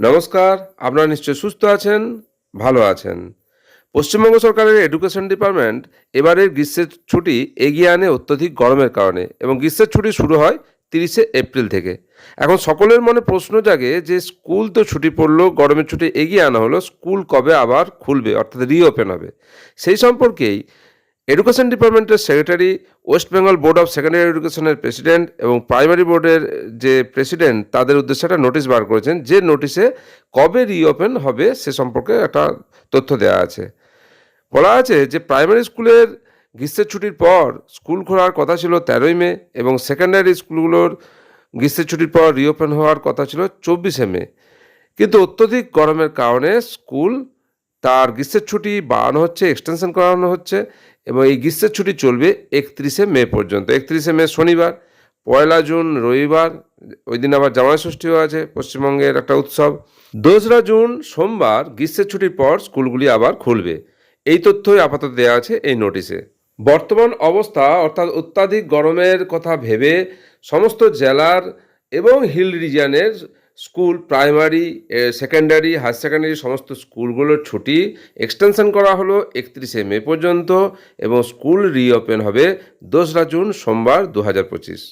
নমস্কার, আপনারা নিশ্চয় সুস্থ আছেন, ভালো আছেন। পশ্চিমবঙ্গ সরকারের এডুকেশন ডিপার্টমেন্ট এবারের গ্রীষ্মের ছুটি এগিয়ে আনে অত্যধিক গরমের কারণে এবং গ্রীষ্মের ছুটি শুরু হয় তিরিশে এপ্রিল থেকে। এখন সকলের মনে প্রশ্ন জাগে যে স্কুল তো ছুটি পড়ল, গরমের ছুটি এগিয়ে আনা হলো, স্কুল কবে আবার খুলবে, অর্থাৎ রিওপেন হবে? সেই সম্পর্কেই এডুকেশন ডিপার্টমেন্টের secretary West Bengal board of secondary এডুকেশনের প্রেসিডেন্ট এবং প্রাইমারি বোর্ডের যে প্রেসিডেন্ট তাদের উদ্দেশ্যে একটা নোটিশ বার করেছেন। যে নোটিশে কবে রিওপেন হবে সে সম্পর্কে একটা তথ্য দেওয়া আছে। বলা আছে যে প্রাইমারি স্কুলের গ্রীষ্মের ছুটির পর স্কুল খোলার কথা ছিল তেরোই মে এবং সেকেন্ডারি স্কুলগুলোর গ্রীষ্মের ছুটির পর রিওপেন হওয়ার কথা ছিল চব্বিশে মে। কিন্তু অত্যধিক গরমের কারণে স্কুল তার গ্রীষ্মের ছুটি বাড়ানো হচ্ছে এক্সটেনশন করানো হচ্ছে এবং এই গ্রীষ্মের ছুটি চলবে একত্রিশে মে পর্যন্ত। একত্রিশে মে শনিবার, পয়লা জুন রবিবার, ওই দিন আবার জামাই ষষ্ঠীও আছে, পশ্চিমবঙ্গের একটা উৎসব। দোসরা জুন সোমবার, গ্রীষ্মের ছুটির পর স্কুলগুলি আবার খুলবে। এই তথ্যই আপাতত দেওয়া আছে এই নোটিশে। বর্তমান অবস্থা, অর্থাৎ অত্যাধিক গরমের কথা ভেবে সমস্ত জেলার এবং hill রিজিয়নের school, primary secondary, higher secondary সমস্ত স্কুলগুলোর ছুটি। এক্সটেনশন করা হলো একত্রিশে মে পর্যন্ত এবং স্কুল রিওপেন হবে দোসরা জুন সোমবার দু হাজার পঁচিশ।